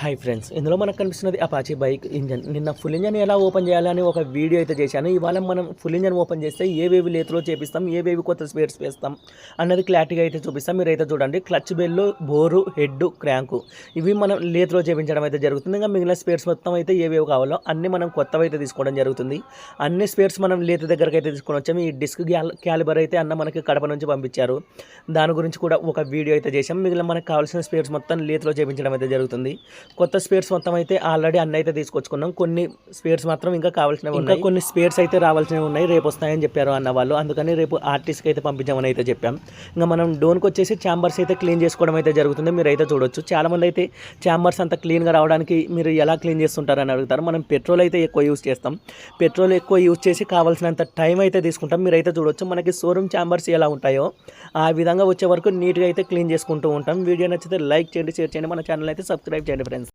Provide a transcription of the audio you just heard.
Hi friends ఇందులో మనకు కనిపిస్తున్నది అపాచీ బైక్ ఇంజన్ నిన్న ఫుల్ ఇంజన్ ఎలా ఓపెన్ చేయాలని ఒక వీడియో అయితే చేశాను. ఇవాళ మనం ఫుల్ ఇంజన్ ఓపెన్ చేస్తే ఏవేవి లేతులో చేపిస్తాం ఏవేవి కొత్త స్పేర్స్ వేస్తాం అన్నది క్లారిటీగా అయితే చూపిస్తాం. మీరైతే చూడండి clutch bell bore head crank ఇవి మనం లేతులో చేపించడం అయితే జరుగుతుంది. ఇంకా మిగిలిన స్పేర్స్ మొత్తం అయితే ఏవేవి కావాలో అన్ని మనం కొత్తవి అయితే తీసుకోవడం జరుగుతుంది. అన్ని స్పేర్స్ మనం లేత దగ్గరకు అయితే తీసుకొని వచ్చాము. ఈ డిస్క్ క్యాలిబర్ అయితే అన్న మనకి కడప నుంచి పంపించారు. దాని గురించి కూడా ఒక వీడియో అయితే చేసాం మిగిలిన మనకు కావాల్సిన స్పేర్స్ మొత్తం లేతులో చేపించడం అయితే జరుగుతుంది. కొత్త స్పేర్స్ మొత్తం అయితే ఆల్రెడీ అన్ని అయితే తీసుకొచ్చుకున్నాం. కొన్ని స్పేర్స్ మాత్రం ఇంకా కావాల్సినవి ఉన్నాయి. కొన్ని స్పేర్స్ అయితే రావాల్సినవి ఉన్నాయి. రేపు వస్తాయని చెప్పారు అన్న వాళ్ళు. అందుకని రేపు ఆర్టిస్ట్కి అయితే పంపించామని అయితే చెప్పాం. ఇంకా మనం డోన్కి వచ్చేసి ఛాంబర్స్ అయితే క్లీన్ చేసుకోవడం అయితే జరుగుతుంది. మీరు అయితే చూడొచ్చు. చాలామంది అయితే ఛాంబర్స్ అంతా క్లీన్గా రావడానికి మీరు ఎలా క్లీన్ చేస్తుంటారని అడుగుతారు. మనం పెట్రోల్ అయితే ఎక్కువ యూస్ చేస్తాం. పెట్రోల్ ఎక్కువ యూస్ చేసి కావాల్సినంత టైం అయితే తీసుకుంటాం. మీరు అయితే చూడొచ్చు. మనకి షోరూమ్ ఛాంబర్స్ ఎలా ఉంటాయో ఆ విధంగా వచ్చే వరకు నీట్గా అయితే క్లీన్ చేసుకుంటూ ఉంటాం. వీడియో నచ్చితే లైక్ చేయండి షేర్ చేయండి. మన ఛానల్ అయితే సబ్స్క్రైబ్ చేయండి ఫ్రెండ్స్